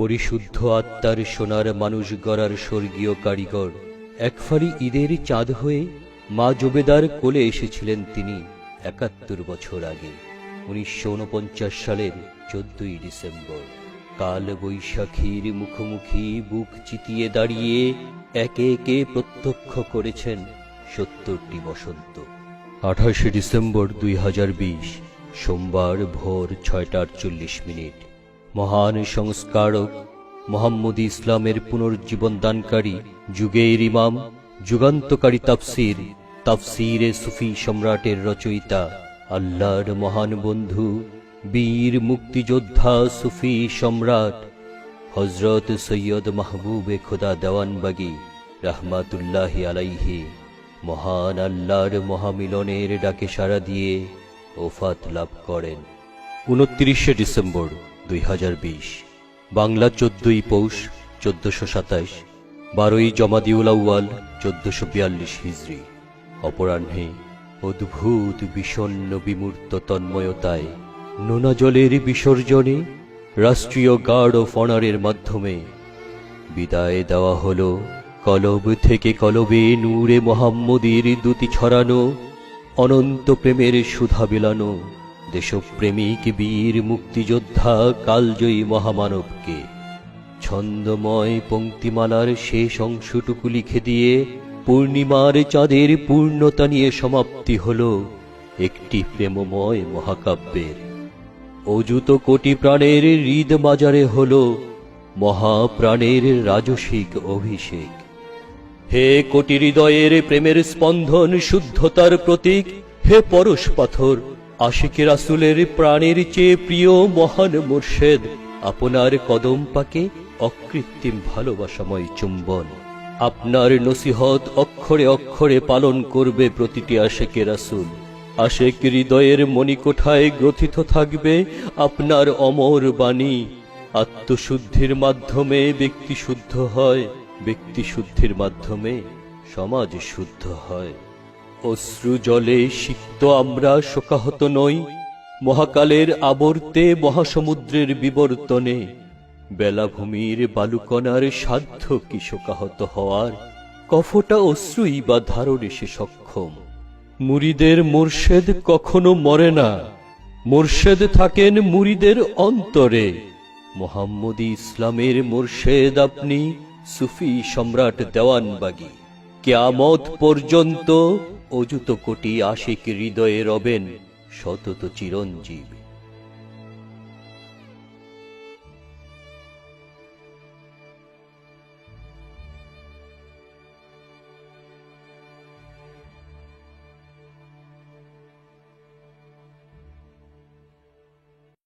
পরিশুদ্ধ আত্মার সোনার মানুষ গড়ার স্বর্গীয় কারিগর। একফালি ঈদের চাঁদ হয়ে মা জবেদার কোলে এসেছিলেন তিনি একাত্তর বছর আগে, উনিশশো উনপঞ্চাশ সালের চোদ্দই ডিসেম্বর। কাল বৈশাখীর মুখোমুখি বুক চিতিয়ে দাঁড়িয়ে একে একে প্রত্যক্ষ করেছেন সত্তরটি বসন্ত। আঠাশে ডিসেম্বর দুই হাজার বিশ, সোমবার ভোর ছয়টা আটচল্লিশ মিনিট মহান সংস্কারক, মোহাম্মদ ইসলামের পুনর্জীবন দানকারী যুগের ইমাম, যুগান্তকারী তাফসির, তাফসিরে সুফি সম্রাটের রচয়িতা, আল্লাহর মহান বন্ধু, বীর মুক্তিযোদ্ধা সুফি সম্রাট হজরত সৈয়দ মাহবুবে খোদা দেওয়ানবাগি রহমাতুল্লাহ আলাইহি, মহান আল্লাহর মহামিলনের ডাকে সাড়া দিয়ে ওফাত লাভ করেন। উনত্রিশে ডিসেম্বর দুই হাজার বিশ। বাংলা চোদ্দই পৌষ, চোদ্দশো সাতাইশ। বারোই জমাদিউল আউয়াল, চোদ্দশো বিয়াল্লিশ হিজড়ি অপরাহ্নে অদ্ভুত বিষণ্ন বিমূর্ত তন্ময়তায় নোনা জলের বিসর্জনে রাষ্ট্রীয় গার্ড অফ অনারের মাধ্যমে বিদায় দেওয়া হল কলব থেকে কলবে নূরে মোহাম্মদীর দুতি ছড়ানো, অনন্ত প্রেমের সুধা বিলানো। দেশপ্রেমিক বীর মুক্তিযোদ্ধা কালজয়ী মহামানবকে ছন্দময় পঙ্ক্তিমালার শেষ অংশটুকু লিখে দিয়ে পূর্ণিমার চাঁদের পূর্ণতা নিয়ে সমাপ্তি হল একটি প্রেমময় মহাকাব্যের। অযুত কোটি প্রাণের হৃদ বাজারে হল মহাপ্রাণের রাজসিক অভিষেক। হে কোটি হৃদয়ের প্রেমের স্পন্দন, শুদ্ধতার প্রতীক, হে পরশ পাথর আশিকে রাসুলের প্রাণের চেয়ে প্রিয় মহান মোর্শেদ, আপনার কদম পাকে অকৃত্রিম ভালোবাসাময় চুম্বন। আপনার নসিহত অক্ষরে অক্ষরে পালন করবে প্রতিটি আশেকে রাসুল। আশেক হৃদয়ের মণিকোঠায় গ্রথিত থাকবে আপনার অমর বাণী। আত্মশুদ্ধির মাধ্যমে ব্যক্তি শুদ্ধ হয়, ব্যক্তি শুদ্ধির মাধ্যমে সমাজ শুদ্ধ হয়। অশ্রু জলে সিক্ত আমরা শোকাহত নই। মহাকালের আবর্তে মহাসমুদ্রের বিবর্তনে বেলাভূমির বালুকণার সাধ্য কি শোকাহত হওয়ার? কফটা অশ্রুই বা ধারণে সে সক্ষম। মুরিদের মোর্শেদ কখনো মরে না। মোর্শেদ থাকেন মুরিদের অন্তরে। মোহাম্মদী ইসলামের মোর্শেদ আপনি সুফি সম্রাট দেওয়ানবাগি। কেয়ামত পর্যন্ত অযুত কোটি আশিক হৃদয়ে রবেন সতত চিরঞ্জীব।